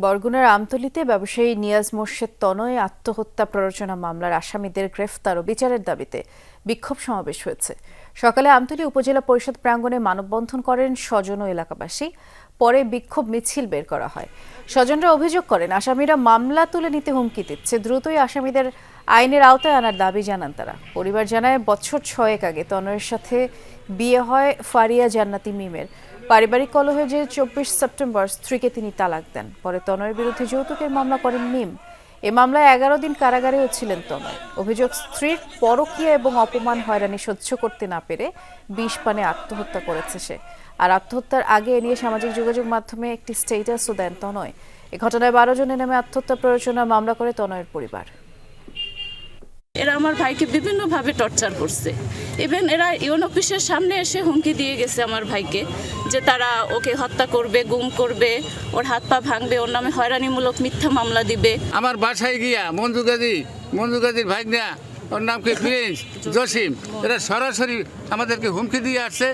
বরগুনার আমতলিতে ব্যবসায়ী নিয়াজ মোর্শেদ তনয় আত্মহত্যা প্ররোচনা মামলার আসামিদের গ্রেফতার ও বিচারের দাবিতে বিক্ষোভ সমাবেশ হয়েছে। সকালে আমতলি উপজেলা পরিষদ প্রাঙ্গণে মানববন্ধন করেন স্বজন ও এলাকাবাসী। পরে বিক্ষোভ মিছিল বের করা হয়। স্বজনরা অভিযোগ করেন, আসামিরা মামলা তুলে নিতে হুমকি দিচ্ছে। দ্রুতই আসামিদের আইনের আওতায় আনার দাবি জানান তারা। পরিবার জানায়, বছর ছয়েক আগে তনয়ের সাথে বিয়ে হয় ফারিয়া জান্নাতি মিমের। পারিবারিক কলহে যে চব্বিশ সেপ্টেম্বর স্ত্রীকে তিনি তালাক দেন। পরে তনয়ের বিরুদ্ধে যৌতুকের মামলা করেন মিম। এ মামলায় এগারো দিন কারাগারেও ছিলেন তনয়। অভিযোগ, স্ত্রীর পরকীয়া এবং অপমান হয়রানি সহ্য করতে না পেরে বিষ পানে আত্মহত্যা করেছে সে। আর আত্মহত্যার আগে এ নিয়ে সামাজিক যোগাযোগ মাধ্যমে একটি স্টেটাসও দেন তনয়। এ ঘটনায় বারো জনের নামে আত্মহত্যা প্ররোচনা মামলা করে তনয়ের পরিবার। এরা আমার ভাইকে বিভিন্নভাবে টর্চার করছে। ইভেন এরা ইউন অফিসের সামনে এসে হুমকি দিয়ে গেছে আমার ভাইকে, যে তারা ওকে হত্যা করবে, গুম করবে, ওর হাত পা ভাঙবে, ওর নামে হয়রানিমূলক মিথ্যা মামলা দিবে। আমার বাসায় গিয়া, মঞ্জু গাজী, মঞ্জু গাজীর ভাইগনা, ওর নাম কি প্রিন্স জসিম, এরা সরাসরি আমাদেরকে হুমকি দিয়ে আসছে।